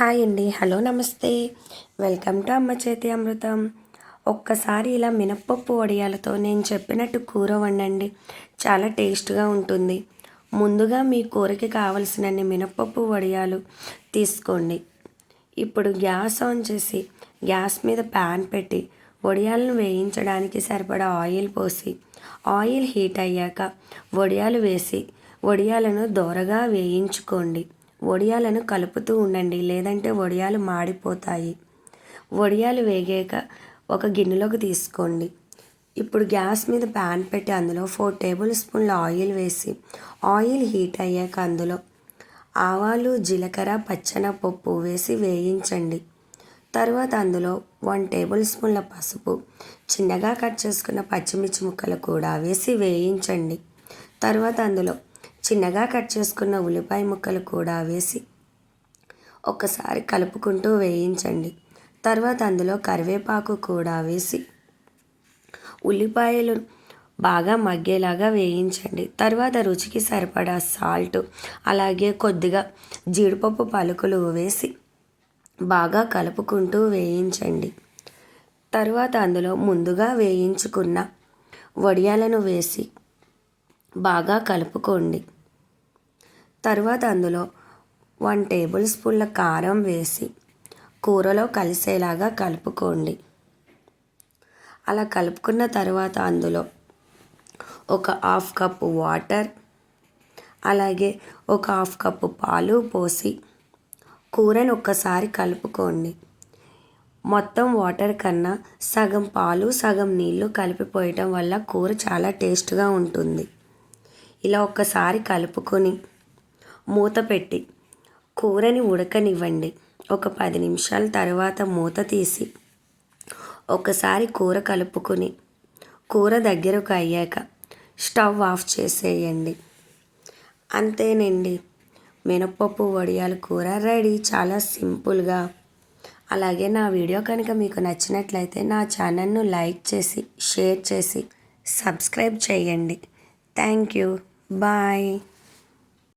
Hi అండి. Hello నమస్తే. Welcome to అమ్మ చేతి అమృతం. ఒక్కసారి ఇలా మినప్పప్పు వడియాలతో నేను చెప్పినట్టు కూర వండండి. చాలా టేస్ట్గా ఉంటుంది. ముందుగా మీ కూరకి కావలసినన్ని మినప్పప్పు వడియాలు తీసుకోండి. ఇప్పుడు గ్యాస్ ఆన్ చేసి గ్యాస్ మీద ప్యాన్ పెట్టి వడియాలను వేయించడానికి సరిపడా ఆయిల్ పోసి ఆయిల్ హీట్ అయ్యాక వడియాలు వేసి వడియాలను దోరగా వేయించుకోండి. వడియాలను కలుపుతూ ఉండండి లేదంటే వడియాలు మాడిపోతాయి. వడియాలు వేగాక ఒక గిన్నెలోకి తీసుకోండి. ఇప్పుడు గ్యాస్ మీద ప్యాన్ పెట్టి అందులో ఫోర్ టేబుల్ స్పూన్ల ఆయిల్ వేసి ఆయిల్ హీట్ అయ్యాక అందులో ఆవాలు జీలకర్ర పచ్చనపప్పు వేసి వేయించండి. తర్వాత అందులో వన్ టేబుల్ స్పూన్ల పసుపు చిన్నగా కట్ చేసుకున్న పచ్చిమిర్చి ముక్కలు కూడా వేసి వేయించండి. తర్వాత అందులో చిన్నగా కట్ చేసుకున్న ఉల్లిపాయ ముక్కలు కూడా వేసి ఒకసారి కలుపుకుంటూ వేయించండి. తర్వాత అందులో కరివేపాకు కూడా వేసి ఉల్లిపాయలు బాగా మగ్గేలాగా వేయించండి. తర్వాత రుచికి సరిపడా సాల్ట్ అలాగే కొద్దిగా జీడిపప్పు పలుకులు వేసి బాగా కలుపుకుంటూ వేయించండి. తర్వాత అందులో ముందుగా వేయించుకున్న వడియాలను వేసి బాగా కలుపుకోండి. తర్వాత అందులో వన్ టేబుల్ స్పూన్ల కారం వేసి కూరలో కలిసేలాగా కలుపుకోండి. అలా కలుపుకున్న తర్వాత అందులో ఒక హాఫ్ కప్పు వాటర్ అలాగే ఒక హాఫ్ కప్పు పాలు పోసి కూరని ఒక్కసారి కలుపుకోండి. మొత్తం వాటర్ కన్నా సగం పాలు సగం నీళ్ళు కలిపిపోయటం వల్ల కూర చాలా టేస్ట్గా ఉంటుంది. ఇలా ఒక్కసారి కలుపుకొని మూత పెట్టి కూరని ఉడకనివ్వండి. ఒక పది నిమిషాల తర్వాత మూత తీసి ఒకసారి కూర కలుపుకొని కూర దగ్గరకు అయ్యాక స్టవ్ ఆఫ్ చేసేయండి. అంతేనండి. మినప్పప్పు వడియాల కూర రెడీ. చాలా సింపుల్గా. అలాగే నా వీడియో కనుక మీకు నచ్చినట్లయితే నా ఛానల్ను లైక్ చేసి షేర్ చేసి సబ్స్క్రైబ్ చేయండి. Thank you. బాయ్.